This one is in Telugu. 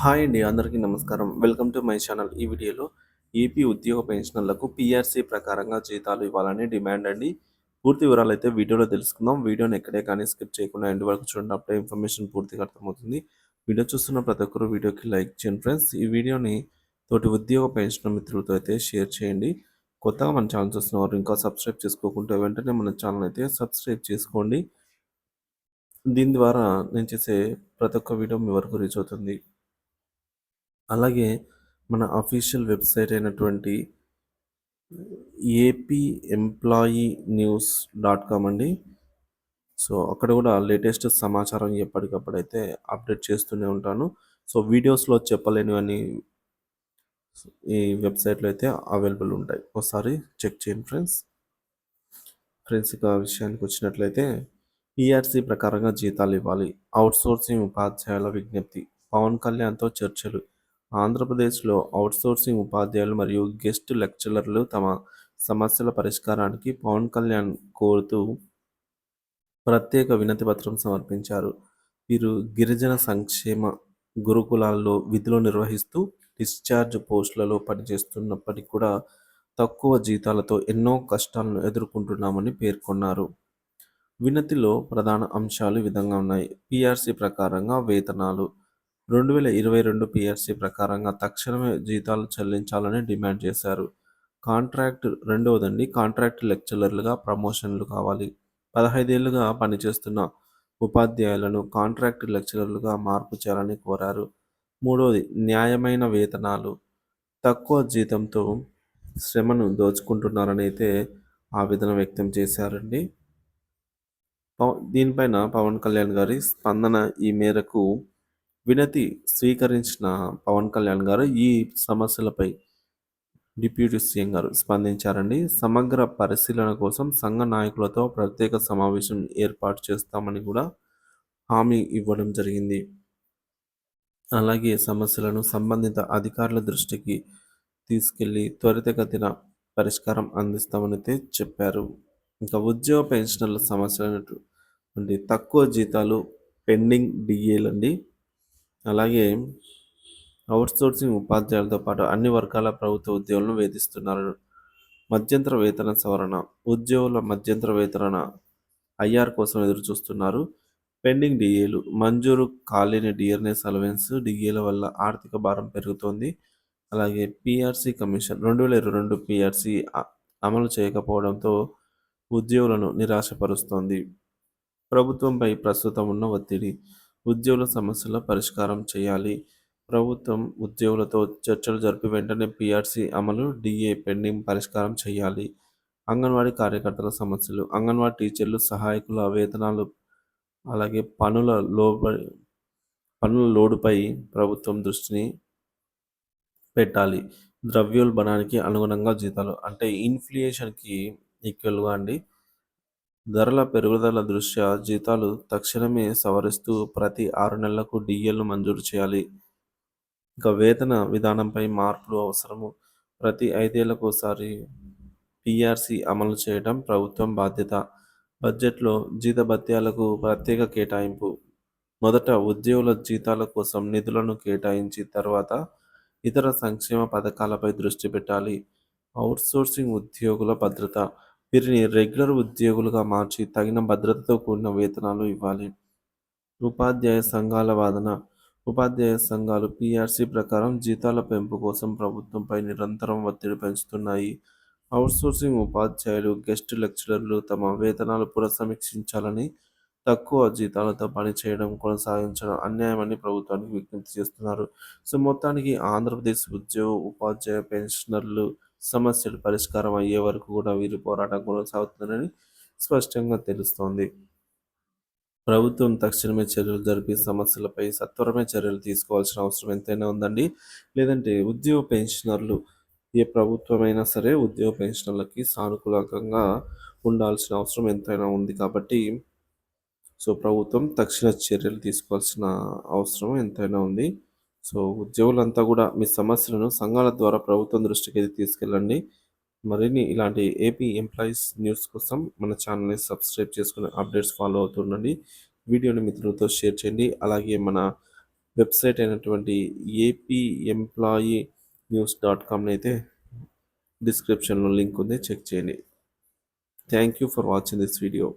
హాయ్ అండి అందరికీ నమస్కారం. Welcome to my channel. ఈ వీడియోలో ఏపీ ఉద్యోగ పెన్షనర్లకు పీఆర్సీ ప్రకారంగా జీతాలు ఇవ్వాలని డిమాండ్ అండి. పూర్తి వివరాలు అయితే వీడియోలో తెలుసుకుందాం. వీడియోని ఎక్కడే కానీ స్కిప్ చేయకుండా ఎండ్ వరకు చూడండి. అప్పుడే ఇన్ఫర్మేషన్ పూర్తిగా అర్థమవుతుంది. వీడియో చూస్తున్న ప్రతి ఒక్కరు వీడియోకి లైక్ చేయండి ఫ్రెండ్స్. ఈ వీడియోని తోటి ఉద్యోగ పెన్షన్ మిత్రులతో అయితే షేర్ చేయండి. కొత్తగా మన ఛానల్ చూస్తున్నవారు ఇంకా సబ్స్క్రైబ్ చేసుకోకుంటే వెంటనే మన ఛానల్ అయితే సబ్స్క్రైబ్ చేసుకోండి. దీని ద్వారా నేను చేసే ప్రతి ఒక్క వీడియో మీ వరకు రీచ్ అవుతుంది. అలాగే మన అఫీషియల్ వెబ్సైట్ అయినటువంటి AP employee news dot com అండి. సో అక్కడ కూడా లేటెస్ట్ సమాచారం ఎప్పటికప్పుడు అయితే అప్డేట్ చేస్తూనే ఉంటాను. సో వీడియోస్లో చెప్పలేనివన్నీ ఈ వెబ్సైట్లో అయితే అవైలబుల్ ఉంటాయి. ఒకసారి చెక్ చేయండి ఫ్రెండ్స్. ఫ్రెండ్స్ ఇక విషయానికి వచ్చినట్లయితే ఈఆర్సీ ప్రకారంగా జీతాలు ఇవ్వాలి. అవుట్సోర్సింగ్ ఉపాధ్యాయుల విజ్ఞప్తి. పవన్ కళ్యాణ్తో చర్చలు. ఆంధ్రప్రదేశ్లో అవుట్సోర్సింగ్ ఉపాధ్యాయులు మరియు గెస్ట్ లెక్చరర్లు తమ సమస్యల పరిష్కారానికి పవన్ కళ్యాణ్ కోరుతూ ప్రత్యేక వినతి పత్రం సమర్పించారు. వీరు గిరిజన సంక్షేమ గురుకులాల్లో విధులు నిర్వహిస్తూ డిశ్చార్జ్ పోస్టులలో పనిచేస్తున్నప్పటికీ కూడా తక్కువ జీతాలతో ఎన్నో కష్టాలను ఎదుర్కొంటున్నామని పేర్కొన్నారు. వినతిలో ప్రధాన అంశాలు విధంగా ఉన్నాయి. పిఆర్సీ ప్రకారంగా వేతనాలు రెండు వేల ఇరవై రెండు పిఎస్సి ప్రకారంగా తక్షణమే జీతాలు చెల్లించాలని డిమాండ్ చేశారు. కాంట్రాక్ట్ రెండవదండి కాంట్రాక్ట్ లెక్చరర్లుగా ప్రమోషన్లు కావాలి. పదహైదేళ్ళుగా పనిచేస్తున్న ఉపాధ్యాయులను కాంట్రాక్ట్ లెక్చరర్లుగా మార్పు చేయాలని కోరారు. మూడవది న్యాయమైన వేతనాలు. తక్కువ జీతంతో శ్రమను దోచుకుంటున్నారని అయితే ఆవేదన వ్యక్తం చేశారండి. దీనిపైన పవన్ కళ్యాణ్ గారి స్పందన ఈ మేరకు వినతి స్వీకరించిన పవన్ కళ్యాణ్ గారు ఈ సమస్యలపై డిప్యూటీ సీఎం గారు స్పందించారండి. సమగ్ర పరిశీలన కోసం సంఘ నాయకులతో ప్రత్యేక సమావేశం ఏర్పాటు చేస్తామని కూడా హామీ ఇవ్వడం జరిగింది. అలాగే సమస్యలను సంబంధిత అధికారుల దృష్టికి తీసుకెళ్ళి త్వరితగతిన పరిష్కారం అందిస్తామని అయితే చెప్పారు. ఇంకా ఉద్యోగ పెన్షనర్ల సమస్యలు తక్కువ జీతాలు పెండింగ్ డిఏలండి. అండి అలాగే అవుట్సోర్సింగ్ ఉపాధ్యాయులతో పాటు అన్ని వర్గాల ప్రభుత్వ ఉద్యోగులను వేధిస్తున్నారు. మధ్యంతర వేతన సవరణ ఉద్యోగుల మధ్యంతర వేతన ఐఆర్ కోసం ఎదురు చూస్తున్నారు పెండింగ్ డిఏలు మంజూరు కాలేని డిఆర్ఎస్ అలవెన్స్ డిఏల వల్ల ఆర్థిక భారం పెరుగుతోంది. అలాగే పిఆర్సీ కమిషన్ రెండు వేల ఇరవై రెండు పిఆర్సీ అమలు చేయకపోవడంతో ఉద్యోగులను నిరాశపరుస్తోంది. ప్రభుత్వంపై ప్రస్తుతం ఉన్న ఒత్తిడి ఉద్యోగుల సమస్యల పరిష్కారం చేయాలి. ప్రభుత్వం ఉద్యోగులతో చర్చలు జరిపి వెంటనే పిఆర్సీ అమలు డిఏ పెండింగ్ పరిష్కారం చేయాలి. అంగన్వాడీ కార్యకర్తల సమస్యలు అంగన్వాడీ టీచర్లు సహాయకుల వేతనాలు అలాగే పనుల లో పనుల లోడుపై ప్రభుత్వం దృష్టిని పెట్టాలి. ద్రవ్యోల్బణానికి అనుగుణంగా జీతాలు అంటే ఇన్ఫ్లేషన్కి ఈక్వల్గా అండి. ధరల పెరుగుదల దృష్ట్యా జీతాలు తక్షణమే సవరిస్తూ ప్రతి ఆరు నెలలకు డిఎల్ను మంజూరు చేయాలి. ఇక వేతన విధానంపై మార్పులు అవసరము. ప్రతి ఐదేళ్ళకోసారి పిఆర్సి అమలు చేయడం ప్రభుత్వం బాధ్యత. బడ్జెట్లో జీతభత్యాలకు ప్రత్యేక కేటాయింపు. మొదట ఉద్యోగుల జీతాల కోసం నిధులను కేటాయించి తర్వాత ఇతర సంక్షేమ పథకాలపై దృష్టి పెట్టాలి. అవుట్సోర్సింగ్ ఉద్యోగుల భద్రత. వీరిని రెగ్యులర్ ఉద్యోగులుగా మార్చి తగిన భద్రతతో కూడిన వేతనాలు ఇవ్వాలి. ఉపాధ్యాయ సంఘాల వాదన. ఉపాధ్యాయ సంఘాలు పీఆర్సీ ప్రకారం జీతాల పెంపు కోసం ప్రభుత్వంపై నిరంతరం ఒత్తిడి పెంచుతున్నాయి. అవుట్సోర్సింగ్ ఉపాధ్యాయులు గెస్ట్ లెక్చరర్లు తమ వేతనాలు పునఃసమీక్షించాలని తక్కువ జీతాలతో పనిచేయడం కొనసాగించడం అన్యాయమని ప్రభుత్వానికి విజ్ఞప్తి చేస్తున్నారు. సో మొత్తానికి ఆంధ్రప్రదేశ్ ఉద్యోగ ఉపాధ్యాయ పెన్షనర్లు సమస్యలు పరిష్కారం అయ్యే వరకు కూడా వీరి పోరాటం కొనసాగుతుందని స్పష్టంగా తెలుస్తోంది. ప్రభుత్వం తక్షణమే చర్యలు జరిపి సమస్యలపై సత్వరమే చర్యలు తీసుకోవాల్సిన అవసరం ఎంతైనా ఉందండి. లేదంటే ఉద్యోగ పెన్షనర్లు ఏ ప్రభుత్వమైనా సరే ఉద్యోగ పెన్షనర్లకి సానుకూలంగా ఉండాల్సిన అవసరం ఎంతైనా ఉంది కాబట్టి సో ప్రభుత్వం తక్షణ చర్యలు తీసుకోవాల్సిన అవసరం ఎంతైనా ఉంది. సో ఉద్యోగులంతా కూడా మీ సమస్యలను సంఘాల ద్వారా ప్రభుత్వం దృష్టికి అయితే తీసుకెళ్ళండి. మరిన్ని ఇలాంటి ఏపీ ఎంప్లాయీస్ న్యూస్ కోసం మన ఛానల్ని సబ్స్క్రైబ్ చేసుకుని అప్డేట్స్ ఫాలో అవుతుండండి వీడియోని మిత్రులతో షేర్ చేయండి. అలాగే మన వెబ్సైట్ అయినటువంటి ఏపీ ఎంప్లాయీ న్యూస్ డాట్ కామ్ని అయితే డిస్క్రిప్షన్లో లింక్ ఉంది. చెక్ చేయండి. Thank you for watching this video.